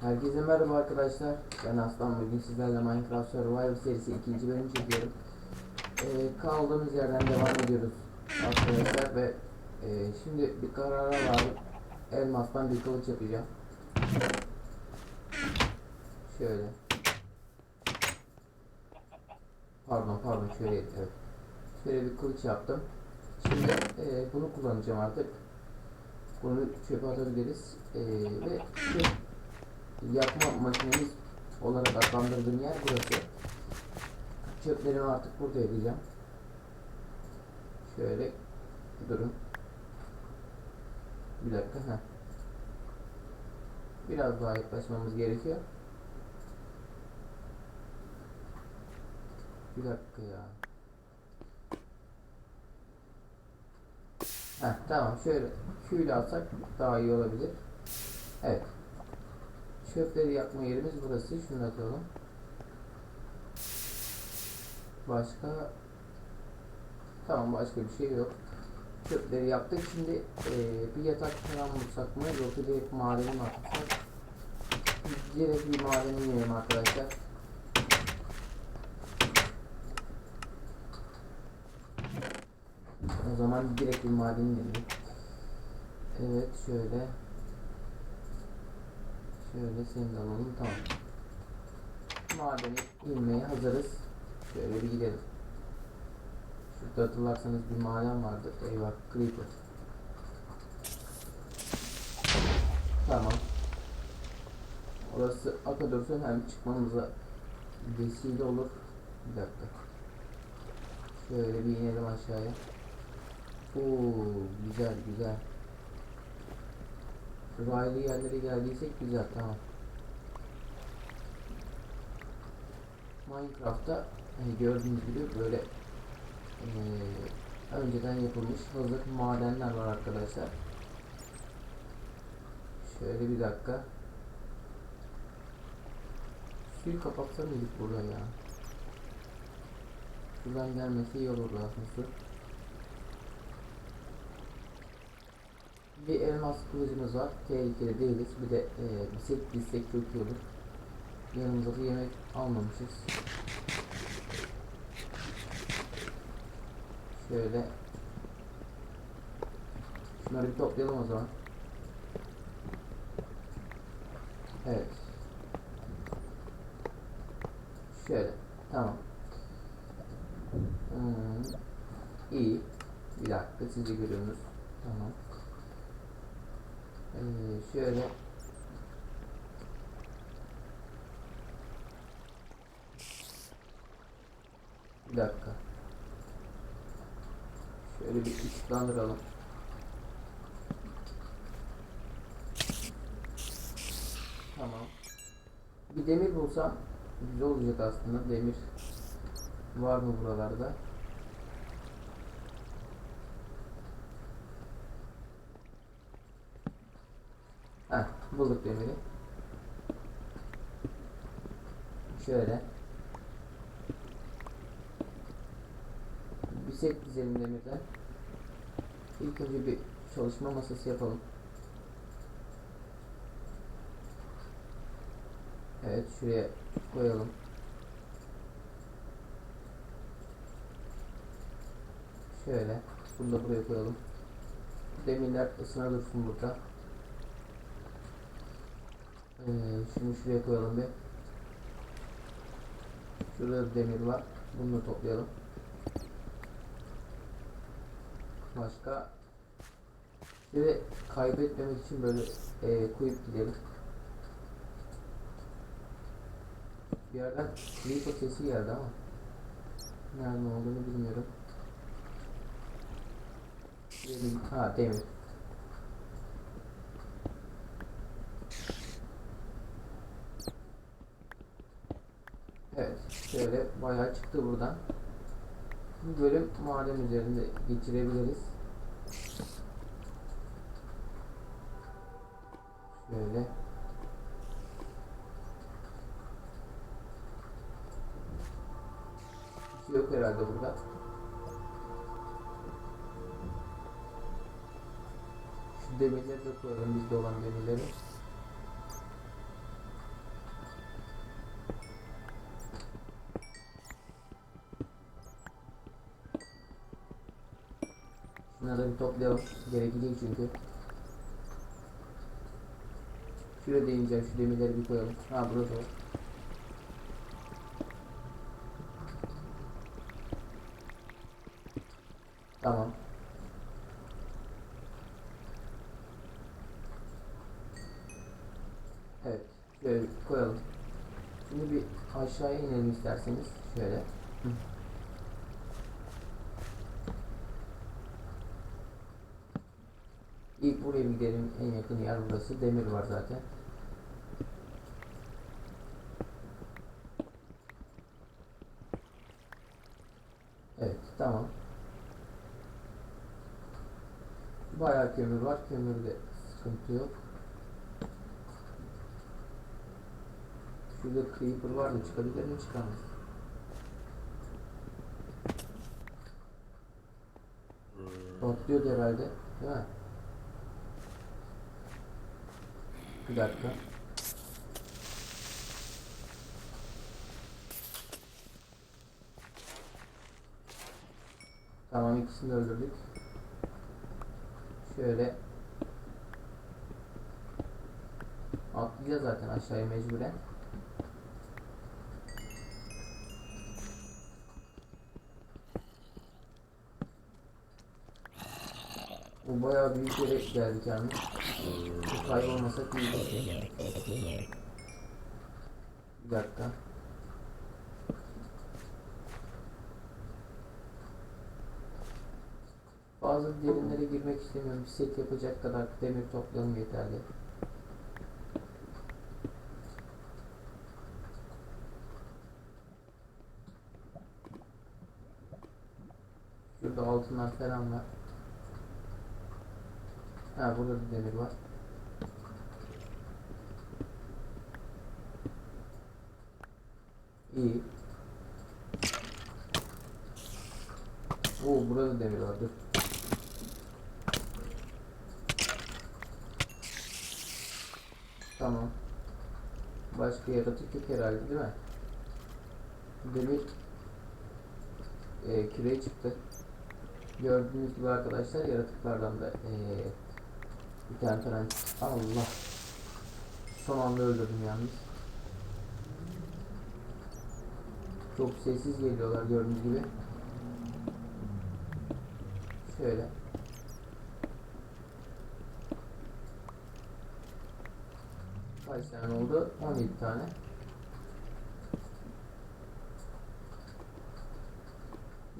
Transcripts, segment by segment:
Herkese merhaba arkadaşlar. Ben Aslan. Bugün sizlerle Minecraft Survival serisi ikinci bölüm çekiyorum. Ee, kaldığımız yerden devam ediyoruz arkadaşlar ve e, şimdi bir karara vardım. Elmastan bir kılıç yapacağım. Şöyle. Pardon pardon şöyle evet. Şöyle bir kılıç yaptım. Şimdi e, bunu kullanacağım artık. Bunu çöpe atabiliriz. E, ve şu yakma makinemiz olarak adlandırdığım yer burası. Çöplerimi artık burada edeceğim. Şöyle durun. Bir dakika. Heh. Biraz daha yaklaşmamız gerekiyor. Bir dakika ya. Heh, tamam şöyle Q ile atsak daha iyi olabilir. Evet. Çöpleri yakma yerimiz burası. Şunu atalım. Başka Tamam başka bir şey yok. Çöpleri yaptık. Şimdi eee, bir yatak falan bulsak mı yoksa direkt madene mi atsak? Direkt bir madene inelim arkadaşlar. O zaman direkt bir madene inelim. Evet şöyle. Şöyle seni de alalım tamam. Madene inmeye hazırız. Şöyle bir gidelim. Şurada hatırlarsanız bir maden vardı. Eyvah creeper. Tamam. Orası aka dursun hem çıkmamıza vesile olur. Bir dakika. Şöyle bir inelim aşağıya. Oo güzel güzel. Raylı yerlere geldiysek güzel tamam. Minecraft'ta hani gördüğünüz gibi böyle eee, önceden yapılmış hazır madenler var arkadaşlar. Şöyle bir dakika. Suyu kapatsa mıydık burada ya? Sudan gelmesi iyi olurdu aslında su. Bir elmas kılıcımız var. Tehlikeli değiliz. Bir de e, bir set bilsek çok iyi olur. Yanımıza da yemek almamışız. Şöyle. Şunları bir toplayalım o zaman. Evet. Şöyle. Tamam. Hmm. İyi. Bir dakika sizi görüyorsunuz. Tamam. Şöyle bir dakika. Şöyle bir ışıklandıralım. Tamam. Bir demir bulsam güzel olacak aslında. Demir var mı buralarda? Heh, bulduk demiri. Şöyle. Bir set dizelim demirden. İlk önce bir çalışma masası yapalım. Evet şuraya koyalım. Şöyle. Bunu da buraya koyalım. Demirler ısına dursun burada. Ee, şunu şuraya koyalım bir. Şurada da demir var. Bunu da toplayalım. Başka Şöyle kaybetmemek için böyle e, koyup gidelim. Bir yerden creeper sesi geldi ama nerede olduğunu bilmiyorum. Dedim, ha demir. Evet, şöyle bayağı çıktı buradan. Bu bölüm maden üzerinde geçirebiliriz. Şöyle. Şey yok herhalde burada. Şu demirleri de koyalım bizde olan demirleri. Bunları bir toplayalım. Gerekecek çünkü. Şuraya değineceğim. Şu demirleri bir koyalım. Ha burası o. Tamam. Evet. Şöyle koyalım. Şimdi bir aşağıya inelim isterseniz. Şöyle. Hı. İlk buraya bir gidelim. En yakın yer burası. Demir var zaten. Evet, tamam. Bayağı kömür var. Kömürde sıkıntı yok. Şurada creeper vardı. Çıkabilir mi? Çıkamaz. Patlıyordu herhalde. Değil mi? Bir dakika. Tamam ikisini öldürdük. Şöyle atlayacağız zaten aşağıya mecburen. Bu bayağı büyük yere geldik yani. Kaybolmasak iyi. Bir dakika. Bazı derinlere girmek istemiyorum. Bir set yapacak kadar demir toplayalım yeterli. Şurada altınlar falan var. Ha burada da demir var. İyi. Oo burada demir var dur. Tamam. Başka yaratık yok herhalde değil mi? Demir e, küreği çıktı. Gördüğünüz gibi arkadaşlar yaratıklardan da e, bir tane falan Allah son anda öldürdüm yalnız. Çok sessiz geliyorlar gördüğünüz gibi. Şöyle. Kaç tane oldu? 17 tane.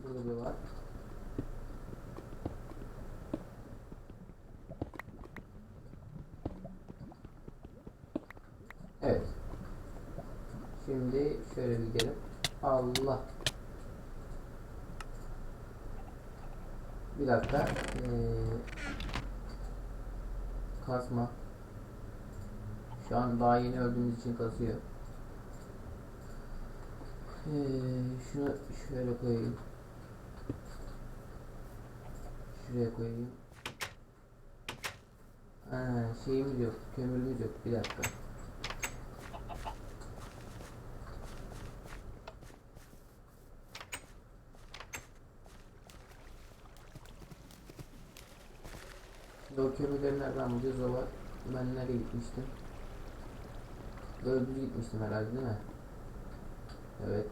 Burada bir var. Evet. Şimdi şöyle bir gidelim. Allah. Bir dakika. Ee, kasma. Şu an daha yeni öldüğümüz için kasıyor. Ee, şunu şöyle koyayım. Şuraya koyayım. Ha, şeyimiz yok. Kömürümüz yok. Bir dakika. Kömürleri nereden bulacağız. Ben nereye gitmiştim? Böyle düz gitmiştim herhalde değil mi? Evet.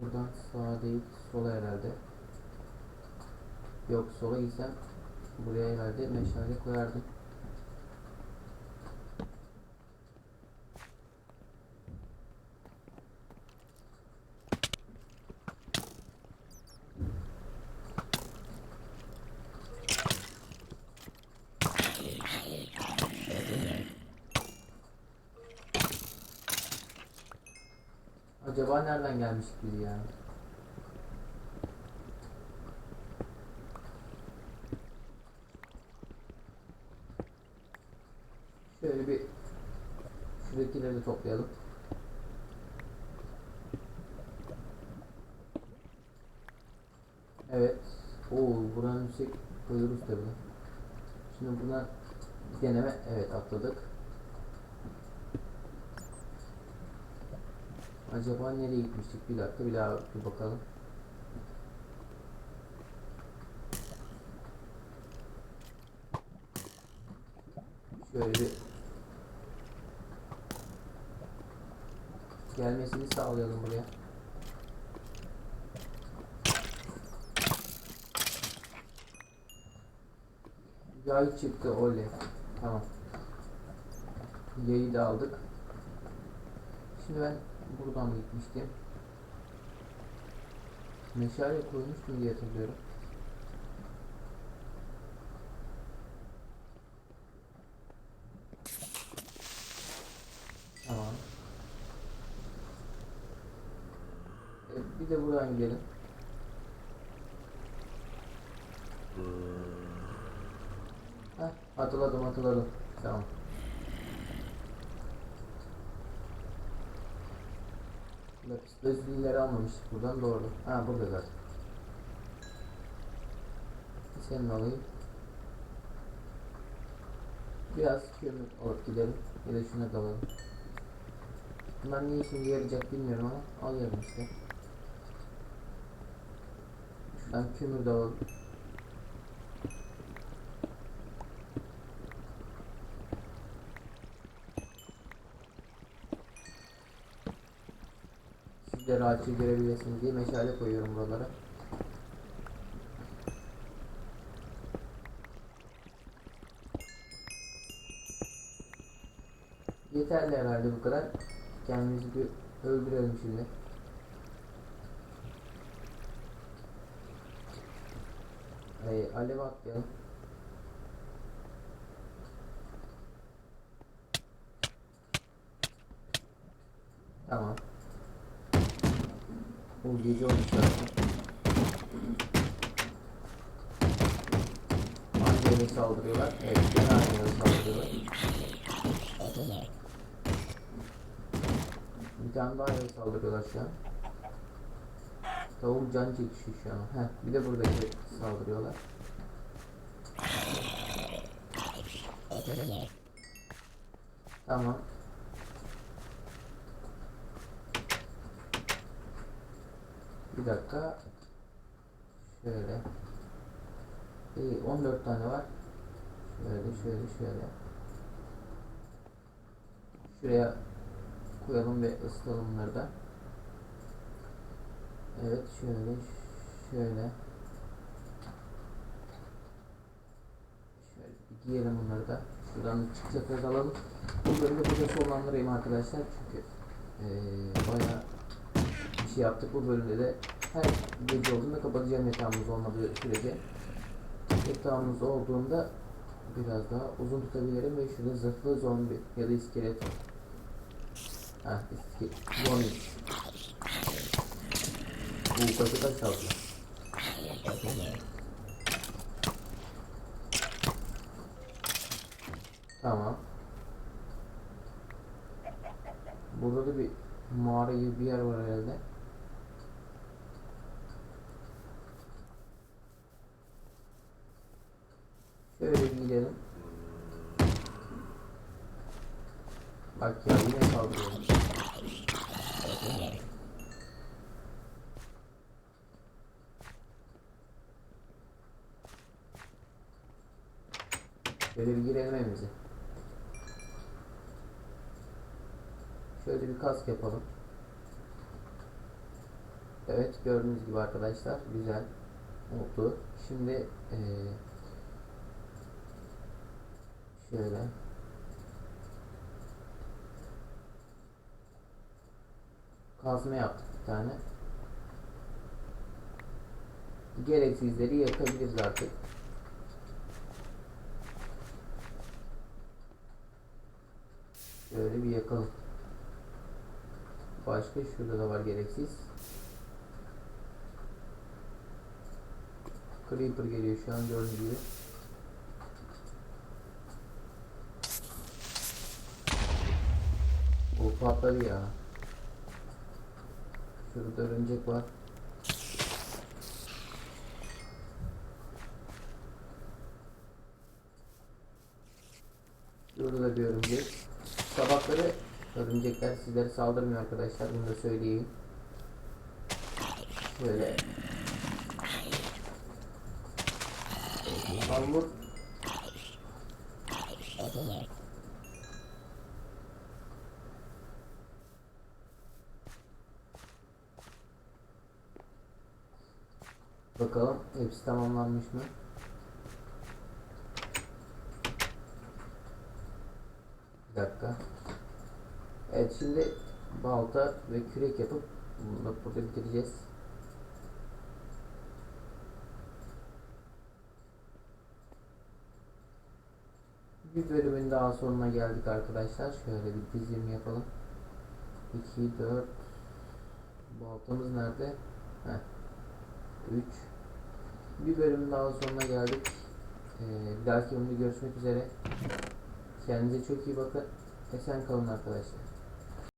Buradan sağa değil sola herhalde. Yok sola gitsem buraya herhalde meşale koyardım. Acaba nereden gelmiştik biz ya? Şöyle bir şuradakileri de toplayalım. Evet. Oo, buranın yüksek koyuyoruz tabi. Şimdi buna deneme evet atladık. Acaba nereye gitmiştik? Bir dakika bir daha bir bakalım. Şöyle bir gelmesini sağlayalım buraya. Yay çıktı oley. Tamam. Yayı da aldık. Şimdi ben buradan gitmiştim. Meşale koymuştum diye hatırlıyorum. Tamam. E, bir de buradan gidelim. Heh, hatırladım hatırladım. Tamam. Lazuli almamıştık buradan doğru. Ha burada zaten. Senin alayım. Biraz kömür alıp gidelim. Ya da şuna dalalım. Bunlar niye şimdi yarayacak bilmiyorum ama alıyorum işte. Şuradan kömür dalalım. Siz de rahatça görebilirsiniz diye meşale koyuyorum buralara. Yeterli herhalde bu kadar. Kendimizi bir öldürelim şimdi. Ay, alev atlayalım. Tamam. Bu gece zaten. Aynı yere saldırıyorlar. Evet, gene aynı saldırıyorlar. Bir tane daha yere saldırıyorlar şu an. Tavuk can çekişiyor şu an. Heh, bir de buradaki saldırıyorlar. Tamam. Bir dakika. Şöyle. İyi 14 tane var. Şöyle şöyle şöyle. Şuraya koyalım ve ısıtalım bunları da. Evet şöyle şöyle. Şöyle bir giyelim bunları da. Şuradan çıkacakları alalım. Bu bölümde burada sonlandırayım arkadaşlar çünkü eee bayağı şey yaptık. Bu bölümde de her gece olduğunda kapatacağım yatağımız olmadığı sürece. Yatağımız olduğunda biraz daha uzun tutabilirim ve şurada zırhlı zombi ya da iskelet. Ha, iskelet. Zombi. Bu kaçı kaç aldı? Tamam. Burada da bir mağara gibi bir yer var herhalde. Şöyle bir gidelim. Bak ya yine saldırıyor. Şöyle bir girelim evimize. Şöyle bir kask yapalım. Evet gördüğünüz gibi arkadaşlar güzel oldu. Şimdi eee şöyle kazma yaptık bir tane. Gereksizleri yakabiliriz artık. Şöyle bir yakalım. Başka şurada da var gereksiz. Creeper geliyor şu an gördüğünüz gibi. O patladı ya. Şurada örümcek var. Şurada da bir örümcek. Sabahları örümcekler sizlere saldırmıyor arkadaşlar. Bunu da söyleyeyim. Şöyle. Al Bakalım hepsi tamamlanmış mı? Bir dakika. Evet şimdi balta ve kürek yapıp bunu burada bitireceğiz. Bir bölümün daha sonuna geldik arkadaşlar. Şöyle bir dizim yapalım. 2, 4 Baltamız nerede? Heh. 3 Bir bölümün daha sonuna geldik. Ee, bir dahaki bölümde görüşmek üzere. Kendinize çok iyi bakın. Esen kalın arkadaşlar.